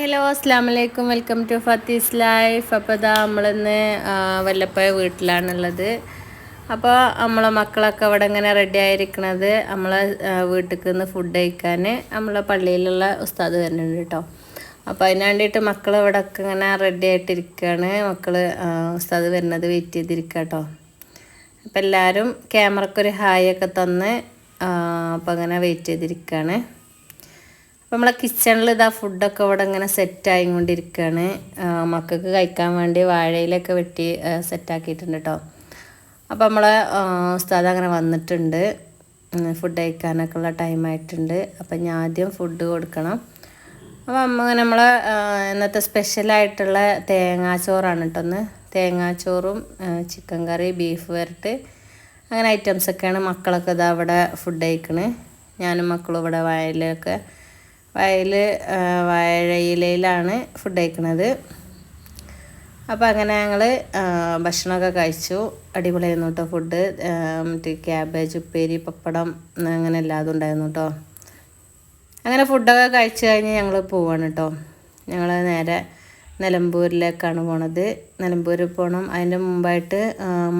Hello അസ്സാം വലൈക്കും welcome to ഫത്തീസ് life. അപ്പോൾ ഇതാ നമ്മളിന്ന് വല്ലപ്പോയ വീട്ടിലാണുള്ളത്. അപ്പോൾ നമ്മളെ മക്കളൊക്കെ അവിടെ ഇങ്ങനെ റെഡി ആയിരിക്കണത്? നമ്മളെ വീട്ടിൽ നിന്ന് ഫുഡ് കഴിക്കാൻ നമ്മളെ പള്ളിയിലുള്ള ഉസ്താദ് വരുന്നുണ്ട് കേട്ടോ. അപ്പോൾ അതിന് വേണ്ടിയിട്ട് മക്കൾ ഇവിടെ ഒക്കെ ഇങ്ങനെ റെഡി ആയിട്ടിരിക്കുകയാണ് മക്കൾ ഉസ്താദ് വരുന്നത് വെയിറ്റ് ചെയ്തിരിക്കുക കേട്ടോ. അപ്പോൾ എല്ലാവരും ക്യാമറക്കൊരു ഹായ് ഒക്കെ തന്ന് അപ്പോൾ അങ്ങനെ വെയിറ്റ് ചെയ്തിരിക്കുകയാണ് നമ്മളെ കിച്ചണിൽ ഇതാ ഫുഡൊക്കെ ഇവിടെ ഇങ്ങനെ സെറ്റായി കൊണ്ടിരിക്കുകയാണ് മക്കൾക്ക് കഴിക്കാൻ വേണ്ടി വാഴയിലൊക്കെ വെട്ടി സെറ്റാക്കിയിട്ടുണ്ട് കേട്ടോ അപ്പോൾ നമ്മളെ ഉസ്താദ് അങ്ങനെ വന്നിട്ടുണ്ട്. ഫുഡ് കഴിക്കാനൊക്കെ ഉള്ള ടൈം ആയിട്ടുണ്ട്. അപ്പം ഞാൻ ആദ്യം ഫുഡ് കൊടുക്കണം. അപ്പോൾ അമ്മ അങ്ങനെ നമ്മളെ ഇന്നത്തെ സ്പെഷ്യലായിട്ടുള്ള തേങ്ങാച്ചോറാണ് കേട്ടോ ഒന്ന് തേങ്ങാച്ചോറും ചിക്കൻ കറി ബീഫ് വരട്ട്. അങ്ങനെ ഐറ്റംസൊക്കെയാണ് മക്കളൊക്കെ ഇതാ അവിടെ ഫുഡ് കഴിക്കണേ. ഞാനും മക്കളും ഇവിടെ വയലൊക്കെ വയൽ വാഴയിലയിലാണ് ഫുഡ് കഴിക്കുന്നത് അപ്പോൾ അങ്ങനെ ഞങ്ങൾ ഭക്ഷണമൊക്കെ കഴിച്ചു. അടിപൊളിയായിരുന്നു കേട്ടോ ഫുഡ് മറ്റേ ക്യാബേജ് ഉപ്പേരി പപ്പടം അങ്ങനെ എല്ലാതും ഉണ്ടായിരുന്നു കേട്ടോ അങ്ങനെ ഫുഡൊക്കെ കഴിച്ചു കഴിഞ്ഞ് ഞങ്ങൾ പോവാണ് കേട്ടോ ഞങ്ങൾ നേരെ നിലമ്പൂരിലേക്കാണ് പോണത്. നിലമ്പൂർ പോകണം അതിന്റെ മുമ്പായിട്ട്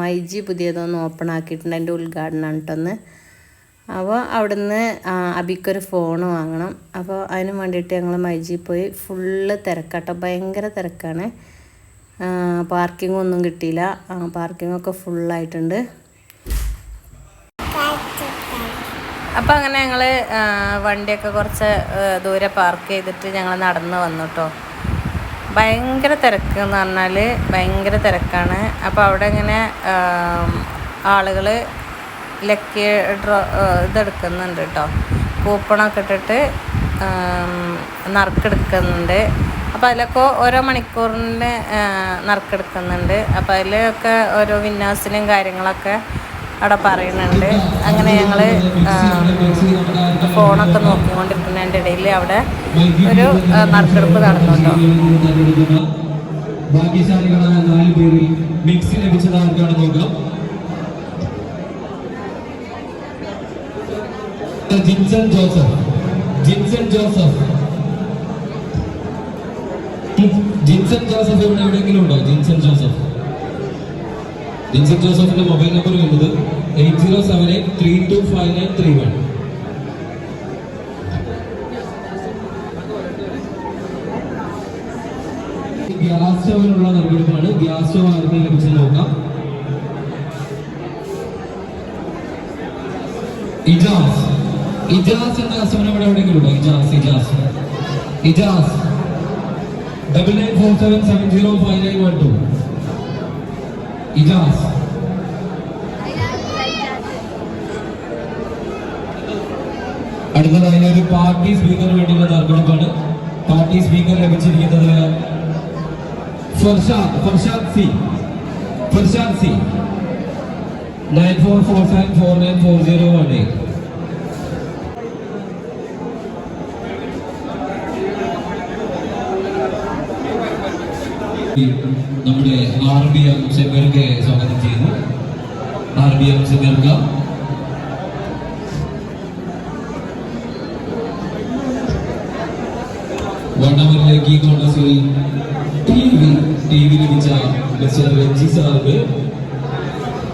മൈജി പുതിയതൊന്ന് ഓപ്പൺ ആക്കിയിട്ടുണ്ട്. അതിന്റെ ഉദ്ഘാടനമാണ് കേട്ടോ ഒന്ന് അപ്പോൾ അവിടുന്ന് അബിക്കൊരു ഫോൺ വാങ്ങണം. അപ്പോൾ അതിന് വേണ്ടിയിട്ട് ഞങ്ങൾ മൈജി പോയി ഫുള്ള് തിരക്കാട്ടോ. ഭയങ്കര തിരക്കാണ്. പാർക്കിംഗ് ഒന്നും കിട്ടിയില്ല. പാർക്കിംഗ് ഒക്കെ ഫുള്ളായിട്ടുണ്ട് അപ്പോൾ അങ്ങനെ ഞങ്ങൾ വണ്ടിയൊക്കെ കുറച്ച് ദൂരെ പാർക്ക് ചെയ്തിട്ട് ഞങ്ങൾ നടന്ന് വന്നു കേട്ടോ ഭയങ്കര തിരക്ക് എന്ന് പറഞ്ഞാൽ ഭയങ്കര തിരക്കാണ്. അപ്പോൾ അവിടെ ഇങ്ങനെ ആളുകൾ ലക്കി ഡ്രോ ഇതെടുക്കുന്നുണ്ട് കേട്ടോ കൂപ്പണൊക്കെ ഇട്ടിട്ട് നറുക്കെടുക്കുന്നുണ്ട്. അപ്പോൾ അതിലൊക്കെ ഓരോ മണിക്കൂറിന് നറുക്കെടുക്കുന്നുണ്ട്. അപ്പോൾ അതിലൊക്കെ ഓരോ വിന്യാസിനും കാര്യങ്ങളൊക്കെ അവിടെ പറയുന്നുണ്ട്. അങ്ങനെ ഞങ്ങൾ ഫോണൊക്കെ നോക്കിക്കൊണ്ടിരിക്കുന്നതിന്റെ ഇടയിൽ അവിടെ ഒരു നറുക്കെടുപ്പ് നടന്നു കേട്ടോ ഭാഗ്യശാലികളായ നാല് പേരിൽ മിക്സ് ലഭിച്ചത് ആർക്കാണ് നോക്കാം ജിൻസൺ ജോസഫ് ജിൻസൺ ജോസഫ് ജിൻസൺ ജോസഫ് ഇവിടെ എവിടെയെങ്കിലും ഉണ്ടോ? ജിൻസൺ ജോസഫ് ജിൻസൺ ജോസഫിന്റെ മൊബൈൽ നമ്പർ വരുന്നത് eight zero seven eight three two five nine three one gas സ്റ്റോവിനുള്ള നറുക്കെടുപ്പാണ് ഗ്യാസ് സ്റ്റോവ് നോക്കാം. ഇജാസ്. ഇജാസ് എന്ന കസ്റ്റമർ ഇവിടെ എവിടെയെങ്കിലും ഉണ്ടോ? Ijas Ijas. Ijas. Double nine four seven seven zero five nine one two Ijas. അടുത്തതായി ഒരു പാർട്ടി സ്പീക്കറിന് വേണ്ടിയുള്ള തെരഞ്ഞെടുപ്പാണ് പാർട്ടി സ്പീക്കർ ലഭിച്ചിരിക്കുന്നത് Farshad Farshad C. Farshad C. Nine four four five four nine four zero one eight നമ്മുടെ R B M സെമിയർക്ക് സ്വാഗതം ചെയ്യുന്നു. ആർ ബി എം സെമിയർക്ക് വണ്ടമരിലേക്ക് കോൺഗ്രസിൽ ടി വി ടി വി ലഭിച്ച മിസ്റ്റർ രഞ്ജി സാറിന്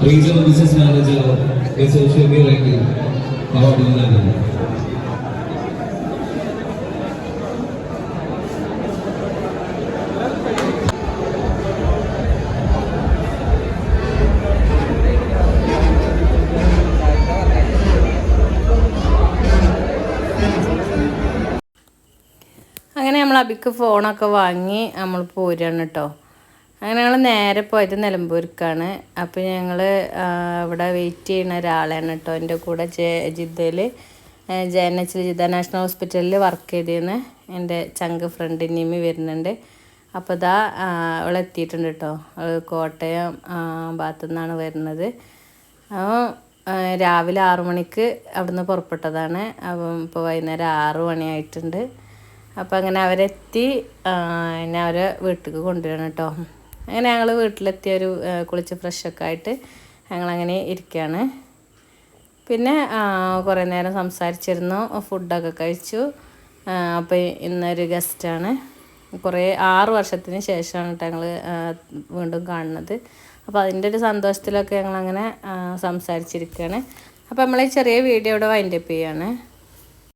റീജിയണൽ ബിസിനസ് മാനേജർ മിസ്റ്റർ ഷമീറയ്ക്ക് അവാർഡ് നൽകുന്നു. അങ്ങനെ നമ്മൾ അബിക്ക് ഫോണൊക്കെ വാങ്ങി നമ്മൾ പോരുകയാണ് കേട്ടോ അങ്ങനെ ഞങ്ങൾ നേരെ പോയത് നിലമ്പൂർക്കാണ്. അപ്പോൾ ഞങ്ങൾ ഇവിടെ വെയിറ്റ് ചെയ്യുന്ന ഒരാളാണ് കേട്ടോ എന്റെ കൂടെ ജെ ജിദ്ദയിൽ ജെ എൻ എച്ചിൽ ജിദ്ദ നാഷണൽ ഹോസ്പിറ്റലിൽ വർക്ക് ചെയ്തിരുന്ന എന്റെ ചങ്ക് ഫ്രണ്ട് ഇനിമി വരുന്നുണ്ട്. അപ്പോൾ ഇതാ അവൾ എത്തിയിട്ടുണ്ട് കേട്ടോ അവൾ കോട്ടയം ഭാഗത്തു നിന്നാണ് വരുന്നത്. അപ്പോൾ രാവിലെ ആറു മണിക്ക് അവിടുന്ന് പുറപ്പെട്ടതാണ്. അപ്പം ഇപ്പോൾ വൈകുന്നേരം ആറു മണിയായിട്ടുണ്ട്. അപ്പോൾ അങ്ങനെ അവരെത്തി എന്നെ അവരെ വീട്ടിലേക്ക് കൊണ്ടുവരണം കേട്ടോ അങ്ങനെ ഞങ്ങൾ വീട്ടിലെത്തിയ ഒരു കുളിച്ച് ഫ്രഷൊക്കെ ആയിട്ട് ഞങ്ങളങ്ങനെ ഇരിക്കുകയാണ് പിന്നെ കുറേ നേരം സംസാരിച്ചിരുന്നു ഫുഡൊക്കെ കഴിച്ചു. അപ്പോൾ ഇന്നൊരു ഗസ്റ്റാണ് കുറേ ആറ് വർഷത്തിന് ശേഷമാണ് ഞങ്ങൾ വീണ്ടും കാണുന്നത്. അപ്പോൾ അതിന്റെ ഒരു സന്തോഷത്തിലൊക്കെ ഞങ്ങളങ്ങനെ സംസാരിച്ചിരിക്കുകയാണ് അപ്പോൾ നമ്മൾ ചെറിയ വീഡിയോ ഇവിടെ വൈൻഡപ്പ് ചെയ്യാണ്.